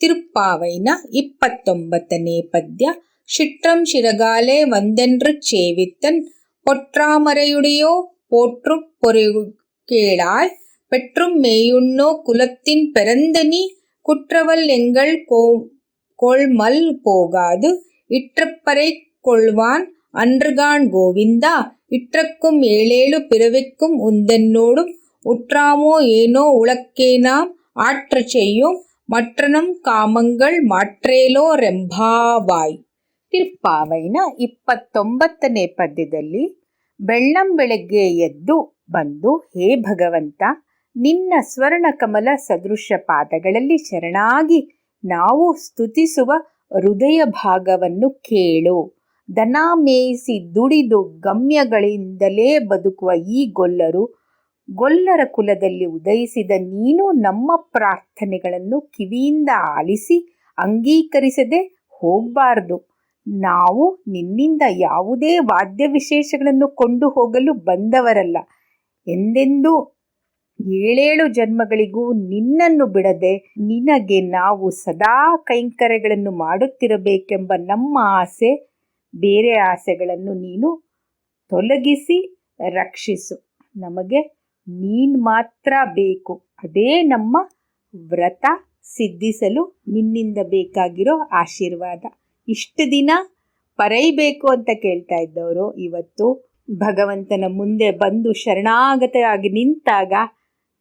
ತಿರುಪ್ಪಾವೈನ ಇಪ್ಪತ್ತೊಂಬತ್ತನೇ ಪದ್ಯ ಶಿಟ್ರಂ ಶಿರಗಾಲೆ ವಂದೆನ್ರು ಚೇವಿತ್ತನ್ பொற்றாமரையுடையோ போற்று பொறைவு கேளாய் பெற்றும் மேயுண்ணோ குலத்தின் பிறந்தனி குற்றவல் எங்கள் கோ கொள்மல் போகாது இற்றப்பறை கொள்வான் அன்றுகான் கோவிந்தா இற்றக்கும் ஏழேழு பிறவிக்கும் உந்தென்னோடும் உற்றாமோ ஏனோ உலக்கேனாம் ஆற்றச் செய்யும் மற்றனம் ಕಾಮಂಗಳ್ ಮಾಟ್ರೇಲೋ ರೆಂಭಾವಾಯ್ ತಿರುಪ್ಪಾವೈನ ಇಪ್ಪತ್ತೊಂಬತ್ತನೇ ಪದ್ಯದಲ್ಲಿ ಬೆಳ್ಳಂ ಬೆಳಗ್ಗೆ ಎದ್ದು ಬಂದು ಹೇ ಭಗವಂತ ನಿನ್ನ ಸ್ವರ್ಣಕಮಲ ಸದೃಶ ಪಾದಗಳಲ್ಲಿ ಶರಣಾಗಿ ನಾವು ಸ್ತುತಿಸುವ ಹೃದಯ ಭಾಗವನ್ನು ಕೇಳು ದನ ಮೇಯಿಸಿ ದುಡಿದು ಗಮ್ಯಗಳಿಂದಲೇ ಬದುಕುವ ಈ ಗೊಲ್ಲರು ಗೊಲ್ಲರ ಕುಲದಲ್ಲಿ ಉದಯಿಸಿದ ನೀನು ನಮ್ಮ ಪ್ರಾರ್ಥನೆಗಳನ್ನು ಕಿವಿಯಿಂದ ಆಲಿಸಿ ಅಂಗೀಕರಿಸದೆ ಹೋಗಬಾರ್ದು. ನಾವು ನಿನ್ನಿಂದ ಯಾವುದೇ ವಾದ್ಯ ವಿಶೇಷಗಳನ್ನು ಕೊಂಡು ಹೋಗಲು ಬಂದವರಲ್ಲ. ಎಂದೆಂದೂ ಏಳೇಳು ಜನ್ಮಗಳಿಗೂ ನಿನ್ನನ್ನು ಬಿಡದೆ ನಿನಗೆ ನಾವು ಸದಾ ಕೈಂಕರ್ಯಗಳನ್ನು ಮಾಡುತ್ತಿರಬೇಕೆಂಬ ನಮ್ಮ ಆಸೆ, ಬೇರೆ ಆಸೆಗಳನ್ನು ನೀನು ತೊಲಗಿಸಿ ರಕ್ಷಿಸು. ನಮಗೆ ನೀನು ಮಾತ್ರ ಬೇಕು. ಅದೇ ನಮ್ಮ ವ್ರತ ಸಿದ್ಧಿಸಲು ನಿನ್ನಿಂದ ಬೇಕಾಗಿರೋ ಆಶೀರ್ವಾದ. ಇಷ್ಟು ದಿನ ಪರೈಬೇಕು ಅಂತ ಕೇಳ್ತಾ ಇದ್ದವರು, ಇವತ್ತು ಭಗವಂತನ ಮುಂದೆ ಬಂದು ಶರಣಾಗತರಾಗಿ ನಿಂತಾಗ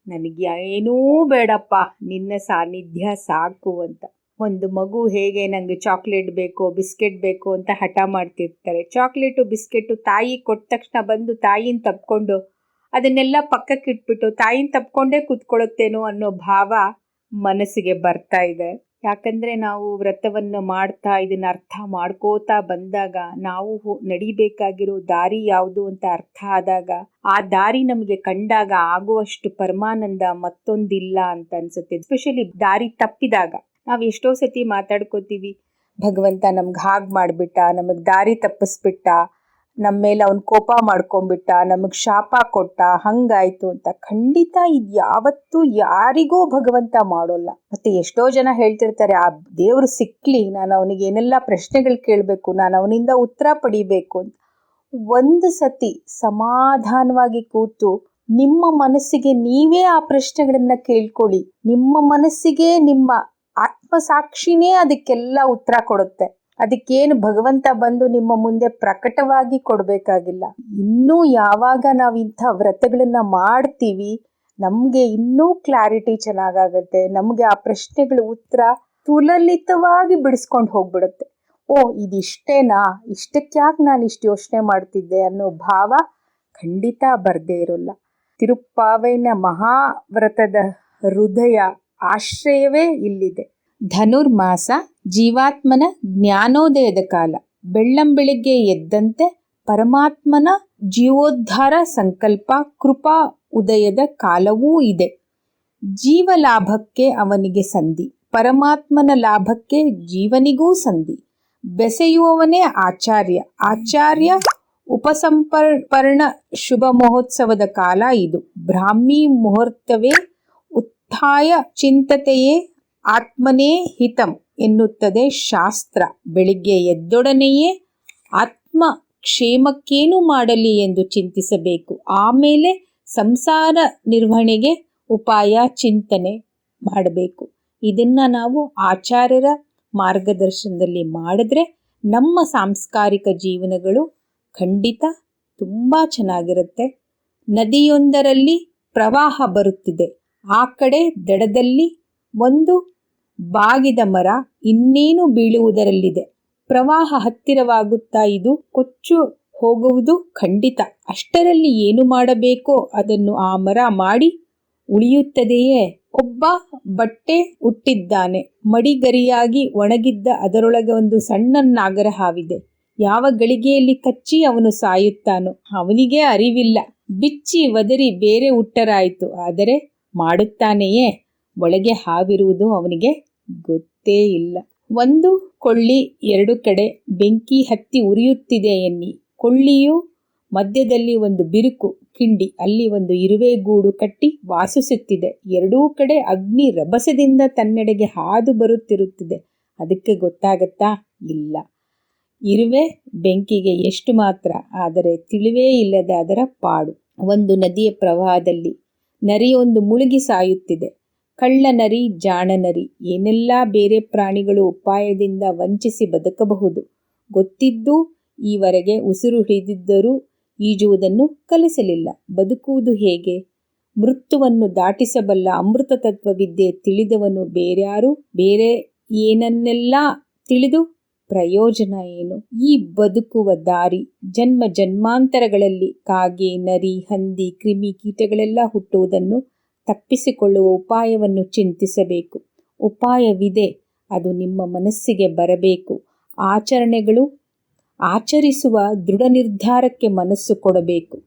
ನನಗೆ ಏನೂ ಬೇಡಪ್ಪ, ನಿನ್ನ ಸಾನ್ನಿಧ್ಯ ಸಾಕು ಅಂತ. ಒಂದು ಮಗು ಹೇಗೆ ನನಗೆ ಚಾಕ್ಲೇಟ್ ಬೇಕು, ಬಿಸ್ಕೆಟ್ ಬೇಕು ಅಂತ ಹಠ ಮಾಡ್ತಿರ್ತಾರೆ. ಚಾಕ್ಲೇಟು, ಬಿಸ್ಕೆಟು ತಾಯಿ ಕೊಟ್ಟ ತಕ್ಷಣ ಬಂದು ತಾಯಿನ ತಪ್ಕೊಂಡು ಅದನ್ನೆಲ್ಲ ಪಕ್ಕಕ್ಕೆ ಇಟ್ಬಿಟ್ಟು ತಾಯಿನ ತಪ್ಕೊಂಡೇ ಕೂತ್ಕೊಳ್ಳುತ್ತೇನೋ ಅನ್ನೋ ಭಾವ ಮನಸ್ಸಿಗೆ ಬರ್ತಾ ಇದೆ. ಯಾಕಂದ್ರೆ ನಾವು ವ್ರತವನ್ನು ಮಾಡ್ತಾ ಇದನ್ನ ಅರ್ಥ ಮಾಡ್ಕೋತಾ ಬಂದಾಗ, ನಾವು ನಡಿಬೇಕಾಗಿರೋ ದಾರಿ ಯಾವುದು ಅಂತ ಅರ್ಥ ಆದಾಗ, ಆ ದಾರಿ ನಮಗೆ ಕಂಡಾಗ ಆಗುವಷ್ಟು ಪರಮಾನಂದ ಮತ್ತೊಂದಿಲ್ಲ ಅಂತ ಅನ್ಸುತ್ತೆ. ಎಸ್ಪೆಷಲಿ ದಾರಿ ತಪ್ಪಿದಾಗ. ನಾವು ಎಷ್ಟೋ ಸತಿ ಮಾತಾಡ್ಕೋತೀವಿ, ಭಗವಂತ ನಮ್ಗೆ ಹಾಗೆ ಮಾಡಿಬಿಟ್ಟ, ನಮಗೆ ದಾರಿ ತಪ್ಪಿಸ್ಬಿಟ್ಟ ನಮ್ಮ ಮೇಲೆ ಅವನು ಕೋಪ ಮಾಡ್ಕೊಂಡ್ಬಿಟ್ಟ, ನಮಗೆ ಶಾಪ ಕೊಟ್ಟ, ಹಂಗಾಯ್ತು ಅಂತ ಖಂಡಿತ ಇದು ಯಾವತ್ತೂ ಯಾರಿಗೂ ಭಗವಂತ ಮಾಡೋಲ್ಲ. ಮತ್ತೆ ಎಷ್ಟೋ ಜನ ಹೇಳ್ತಿರ್ತಾರೆ, ಆ ದೇವರು ಸಿಕ್ಲಿ, ನಾನು ಅವನಿಗೆ ಏನೆಲ್ಲ ಪ್ರಶ್ನೆಗಳು ಕೇಳಬೇಕು, ನಾನು ಅವನಿಂದ ಉತ್ತರ ಪಡಿಬೇಕು ಅಂತ. ಒಂದು ಸತಿ ಸಮಾಧಾನವಾಗಿ ಕೂತು, ನಿಮ್ಮ ಮನಸ್ಸಿಗೆ ನೀವೇ ಆ ಪ್ರಶ್ನೆಗಳನ್ನ ಕೇಳ್ಕೊಳ್ಳಿ. ನಿಮ್ಮ ಮನಸ್ಸಿಗೆ ನಿಮ್ಮ ಆತ್ಮಸಾಕ್ಷಿನೇ ಅದಕ್ಕೆಲ್ಲ ಉತ್ತರ ಕೊಡುತ್ತೆ. ಅದಕ್ಕೇನು ಭಗವಂತ ಬಂದು ನಿಮ್ಮ ಮುಂದೆ ಪ್ರಕಟವಾಗಿ ಕೊಡಬೇಕಾಗಿಲ್ಲ. ಇನ್ನೂ ಯಾವಾಗ ನಾವು ಇಂಥ ವ್ರತಗಳನ್ನು ಮಾಡ್ತೀವಿ, ನಮಗೆ ಇನ್ನೂ ಕ್ಲಾರಿಟಿ ಚೆನ್ನಾಗಾಗತ್ತೆ, ನಮಗೆ ಆ ಪ್ರಶ್ನೆಗಳ ಉತ್ತರ ತುಲಲಿತವಾಗಿ ಬಿಡಿಸ್ಕೊಂಡು ಹೋಗ್ಬಿಡುತ್ತೆ. ಓ, ಇದಿಷ್ಟೇನಾ? ಇಷ್ಟಕ್ಕ್ಯಾಕೆ ನಾನು ಇಷ್ಟು ಯೋಚನೆ ಮಾಡ್ತಿದ್ದೆ ಅನ್ನೋ ಭಾವ ಖಂಡಿತ ಬರದೇ ಇರೋಲ್ಲ. ತಿರುಪ್ಪಾವೈನ ಮಹಾವ್ರತದ ಹೃದಯ ಆಶ್ರಯವೇ ಇಲ್ಲಿದೆ. ಧನುರ್ಮಾಸ ಜೀವಾತ್ಮನ ಜ್ಞಾನೋದಯದ ಕಾಲ. ಬೆಳ್ಳಂಬೆಳಿಗ್ಗೆ ಎದ್ದಂತೆ ಪರಮಾತ್ಮನ ಜೀವೋದ್ಧಾರ ಸಂಕಲ್ಪ ಕೃಪಾ ಉದಯದ ಕಾಲವೂ ಇದೆ. ಜೀವ ಲಾಭಕ್ಕೆ ಅವನಿಗೆ ಸಂಧಿ, ಪರಮಾತ್ಮನ ಲಾಭಕ್ಕೆ ಜೀವನಿಗೂ ಸಂಧಿ. ಬೆಸೆಯುವವನೇ ಆಚಾರ್ಯ ಆಚಾರ್ಯ ಉಪಸಂಪರ್ಪರ್ಣ ಶುಭ ಮಹೋತ್ಸವದ ಕಾಲ ಇದು. ಬ್ರಾಹ್ಮಿ ಮುಹೂರ್ತವೇ ಉತ್ಥಾಯ ಚಿಂತತೆಯೇ ಆತ್ಮನೇ ಹಿತಂ ಎನ್ನುತ್ತದೆ ಶಾಸ್ತ್ರ. ಬೆಳಿಗ್ಗೆ ಎದ್ದೊಡನೆಯೇ ಆತ್ಮ ಕ್ಷೇಮಕ್ಕೇನು ಮಾಡಲಿ ಎಂದು ಚಿಂತಿಸಬೇಕು. ಆಮೇಲೆ ಸಂಸಾರ ನಿರ್ವಹಣೆಗೆ ಉಪಾಯ ಚಿಂತನೆ ಮಾಡಬೇಕು. ಇದನ್ನ ನಾವು ಆಚಾರ್ಯರ ಮಾರ್ಗದರ್ಶನದಲ್ಲಿ ಮಾಡಿದ್ರೆ ನಮ್ಮ ಸಾಂಸ್ಕಾರಿಕ ಜೀವನಗಳು ಖಂಡಿತ ತುಂಬ ಚೆನ್ನಾಗಿರುತ್ತೆ. ನದಿಯೊಂದರಲ್ಲಿ ಪ್ರವಾಹ ಬರುತ್ತಿದೆ. ಆ ಕಡೆ ದಡದಲ್ಲಿ ಒಂದು ಬಾಗಿದ ಮರ ಇನ್ನೇನು ಬೀಳುವುದರಲ್ಲಿದೆ? ಪ್ರವಾಹ ಹತ್ತಿರವಾಗುತ್ತಾ ಇದು ಕೊಚ್ಚು ಹೋಗುವುದು ಖಂಡಿತ. ಅಷ್ಟರಲ್ಲಿ ಏನು ಮಾಡಬೇಕೋ ಅದನ್ನು ಆ ಮರ ಮಾಡಿ ಉಳಿಯುತ್ತದೆಯೇ? ಒಬ್ಬ ಬಟ್ಟೆ ಉಟ್ಟಿದ್ದಾನೆ. ಮಡಿಗರಿಯಾಗಿ ಒಣಗಿದ್ದ ಅದರೊಳಗೆ ಒಂದು ಸಣ್ಣ ನಾಗರ ಹಾವಿದೆ. ಯಾವ ಗಳಿಗೆಯಲ್ಲಿ ಕಚ್ಚಿ ಅವನು ಸಾಯುತ್ತಾನೋ ಅವನಿಗೆ ಅರಿವಿಲ್ಲ. ಬಿಚ್ಚಿ ಒದರಿ ಬೇರೆ ಉಟ್ಟರಾಯಿತು. ಆದರೆ ಮಾಡುತ್ತಾನೆಯೇ? ಒಳಗೆ ಹಾವಿರುವುದು ಅವನಿಗೆ ಗೊತ್ತೇ ಇಲ್ಲ. ಒಂದು ಕೊಳ್ಳಿ ಎರಡು ಕಡೆ ಬೆಂಕಿ ಹತ್ತಿ ಉರಿಯುತ್ತಿದೆ ಎನ್ನಿ. ಕೊಳ್ಳಿಯು ಮಧ್ಯದಲ್ಲಿ ಒಂದು ಬಿರುಕು, ಕಿಂಡಿ, ಅಲ್ಲಿ ಒಂದು ಇರುವೆ ಗೂಡು ಕಟ್ಟಿ ವಾಸಿಸುತ್ತಿದೆ. ಎರಡೂ ಕಡೆ ಅಗ್ನಿ ರಭಸದಿಂದ ತನ್ನೆಡೆಗೆ ಹಾದು ಬರುತ್ತಿರುತ್ತಿದೆ. ಅದಕ್ಕೆ ಗೊತ್ತಾಗತ್ತಾ? ಇಲ್ಲ. ಇರುವೆ ಬೆಂಕಿಗೆ ಎಷ್ಟು ಮಾತ್ರ, ಆದರೆ ತಿಳಿವೇ ಇಲ್ಲದ ಅದರ ಪಾಡು. ಒಂದು ನದಿಯ ಪ್ರವಾಹದಲ್ಲಿ ನರಿಯೊಂದು ಮುಳುಗಿ ಸಾಯುತ್ತಿದೆ. ಕಳ್ಳ ಜಾಣನರಿ, ಏನೆಲ್ಲ ಬೇರೆ ಪ್ರಾಣಿಗಳು ಉಪಾಯದಿಂದ ವಂಚಿಸಿ ಬದುಕಬಹುದು. ಗೊತ್ತಿದ್ದು ಈವರೆಗೆ ಉಸಿರು ಹಿಡಿದಿದ್ದರೂ ಈಜುವುದನ್ನು ಕಲಿಸಲಿಲ್ಲ. ಬದುಕುವುದು ಹೇಗೆ? ಮೃತ್ಯುವನ್ನು ದಾಟಿಸಬಲ್ಲ ಅಮೃತ ತತ್ವವಿದ್ಯೆ ತಿಳಿದವನು ಬೇರ್ಯಾರು? ಬೇರೆ ಏನನ್ನೆಲ್ಲ ತಿಳಿದು? ಪ್ರಯೋಜನ ಏನು? ಈ ಬದುಕುವ ದಾರಿ ಜನ್ಮ ಜನ್ಮಾಂತರಗಳಲ್ಲಿ ಕಾಗೆ, ನರಿ, ಹಂದಿ, ಕ್ರಿಮಿ ಕೀಟಗಳೆಲ್ಲ ಹುಟ್ಟುವುದನ್ನು ತಪ್ಪಿಸಿಕೊಳ್ಳುವ ಉಪಾಯವನ್ನು ಚಿಂತಿಸಬೇಕು. ಉಪಾಯವಿದೆ, ಅದು ನಿಮ್ಮ ಮನಸ್ಸಿಗೆ ಬರಬೇಕು. ಆಚರಣೆಗಳು, ಆಚರಿಸುವ ದೃಢ ನಿರ್ಧಾರಕ್ಕೆ ಮನಸ್ಸು ಕೊಡಬೇಕು.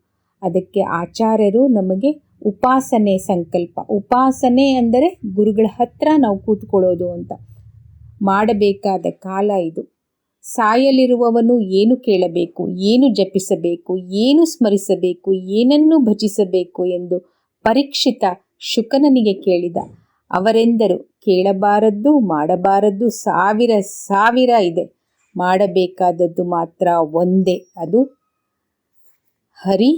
ಅದಕ್ಕೆ ಆಚಾರ್ಯರು ನಮಗೆ ಉಪಾಸನೆ ಸಂಕಲ್ಪ. ಉಪಾಸನೆ ಅಂದರೆ ಗುರುಗಳ ಹತ್ರ ನಾವು ಕೂತ್ಕೊಳ್ಳೋದು ಅಂತ. ಮಾಡಬೇಕಾದ ಕಾಲ ಇದು. ಸಾಯಲಿರುವವನು ಏನು ಕೇಳಬೇಕು, ಏನು ಜಪಿಸಬೇಕು, ಏನು ಸ್ಮರಿಸಬೇಕು, ಏನನ್ನು ಭಜಿಸಬೇಕು ಎಂದು ಪರೀಕ್ಷಿತ ಶುಕನನಿಗೆ ಕೇಳಿದ, ಅವರೆಂದರು? ಕೇಳಬಾರದ್ದು, ಮಾಡಬಾರದ್ದು ಸಾವಿರ ಸಾವಿರ ಇದೆ. ಮಾಡಬೇಕಾದದ್ದು ಮಾತ್ರ ಒಂದೇ. ಅದು ಹರಿ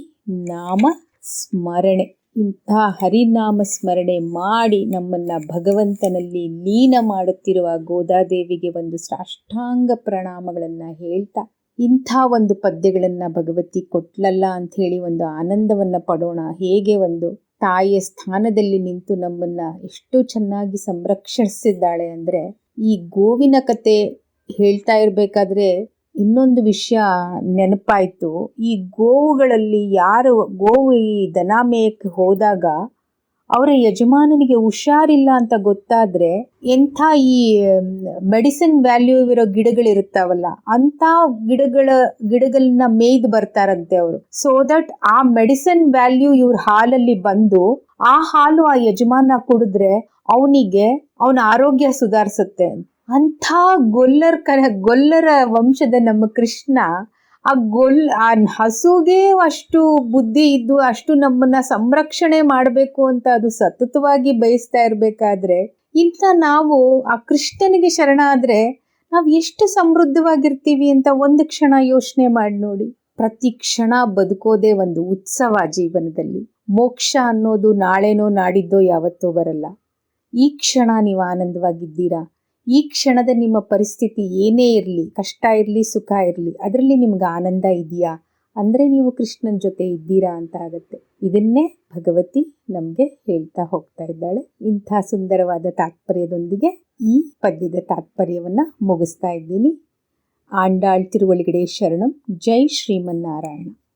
ನಾಮ ಸ್ಮರಣೆ. ಇಂಥ ಹರಿನಾಮ ಸ್ಮರಣೆ ಮಾಡಿ ನಮ್ಮನ್ನು ಭಗವಂತನಲ್ಲಿ ಲೀನ ಮಾಡುತ್ತಿರುವ ಗೋದಾದೇವಿಗೆ ಒಂದು ಸಾಷ್ಟಾಂಗ ಪ್ರಣಾಮಗಳನ್ನು ಹೇಳ್ತಾ, ಇಂಥ ಒಂದು ಪದ್ಯಗಳನ್ನು ಭಗವತಿ ಕೊಟ್ಲಲ್ಲ ಅಂಥೇಳಿ ಒಂದು ಆನಂದವನ್ನು ಪಡೋಣ. ಹೇಗೆ ಒಂದು ತಾಯಿಯ ಸ್ಥಾನದಲ್ಲಿ ನಿಂತು ನಮ್ಮನ್ನ ಎಷ್ಟು ಚೆನ್ನಾಗಿ ಸಂರಕ್ಷಿಸಿದ್ದಾಳೆ ಅಂದರೆ, ಈ ಗೋವಿನ ಕತೆ ಹೇಳ್ತಾ ಇರಬೇಕಾದ್ರೆ ಇನ್ನೊಂದು ವಿಷಯ ನೆನಪಾಯಿತು. ಈ ಗೋವುಗಳಲ್ಲಿ ಯಾರು, ಗೋವು ಈ ದನ ಮೇಯಕ್ಕೆ ಹೋದಾಗ ಅವರ ಯಜಮಾನನಿಗೆ ಹುಷಾರಿಲ್ಲ ಅಂತ ಗೊತ್ತಾದರೆ ಎಂಥ ಈ ಮೆಡಿಸಿನ್ ವ್ಯಾಲ್ಯೂ ಇರೋ ಗಿಡಗಳಿರುತ್ತಾವಲ್ಲ, ಅಂಥ ಗಿಡಗಳ, ಗಿಡಗಳನ್ನ ಮೇಯ್ದು ಬರ್ತಾರಂತೆ ಅವರು. ಸೊ ದಟ್ ಆ ಮೆಡಿಸಿನ್ ವ್ಯಾಲ್ಯೂ ಇವ್ರ ಹಾಲಲ್ಲಿ ಬಂದು ಆ ಹಾಲು ಆ ಯಜಮಾನ ಕುಡಿದ್ರೆ ಅವನಿಗೆ ಅವನ ಆರೋಗ್ಯ ಸುಧಾರಿಸುತ್ತೆ. ಅಂಥ ಗೊಲ್ಲರ್ ಕರ, ಗೊಲ್ಲರ ವಂಶದ ನಮ್ಮ ಕೃಷ್ಣ ಆ ಗೊಲ್, ಆ ಹಸುಗೆ ಅಷ್ಟು ಬುದ್ಧಿ ಇದ್ದು ಅಷ್ಟು ನಮ್ಮನ್ನ ಸಂರಕ್ಷಣೆ ಮಾಡಬೇಕು ಅಂತ ಅದು ಸತತವಾಗಿ ಬಯಸ್ತಾ ಇರಬೇಕಾದ್ರೆ, ಇಂಥ ನಾವು ಆ ಕೃಷ್ಣನಿಗೆ ಶರಣ ಆದರೆ ನಾವು ಎಷ್ಟು ಸಮೃದ್ಧವಾಗಿರ್ತೀವಿ ಅಂತ ಒಂದು ಕ್ಷಣ ಯೋಚನೆ ಮಾಡಿ ನೋಡಿ. ಪ್ರತಿ ಕ್ಷಣ ಬದುಕೋದೇ ಒಂದು ಉತ್ಸವ ಜೀವನದಲ್ಲಿ. ಮೋಕ್ಷ ಅನ್ನೋದು ನಾಳೆನೋ ನಾಡಿದ್ದೋ ಯಾವತ್ತೋ ಬರಲ್ಲ. ಈ ಕ್ಷಣ ನೀವು ಆನಂದವಾಗಿದ್ದೀರಾ? ಈ ಕ್ಷಣದ ನಿಮ್ಮ ಪರಿಸ್ಥಿತಿ ಏನೇ ಇರಲಿ, ಕಷ್ಟ ಇರಲಿ, ಸುಖ ಇರಲಿ, ಅದರಲ್ಲಿ ನಿಮ್ಗೆ ಆನಂದ ಇದೆಯಾ? ಅಂದರೆ ನೀವು ಕೃಷ್ಣನ ಜೊತೆ ಇದ್ದೀರಾ ಅಂತ ಆಗುತ್ತೆ. ಇದನ್ನೇ ಭಗವತಿ ನಮಗೆ ಹೇಳ್ತಾ ಹೋಗ್ತಾ ಇದ್ದಾಳೆ. ಇಂಥ ಸುಂದರವಾದ ತಾತ್ಪರ್ಯದೊಂದಿಗೆ ಈ ಪದ್ಯದ ತಾತ್ಪರ್ಯವನ್ನು ಮುಗಿಸ್ತಾ ಇದ್ದೀನಿ. ಆಂಡಾಳ್ ತಿರುವಳಿಗಡೆ ಶರಣಂ. ಜೈ ಶ್ರೀಮನ್ನಾರಾಯಣ.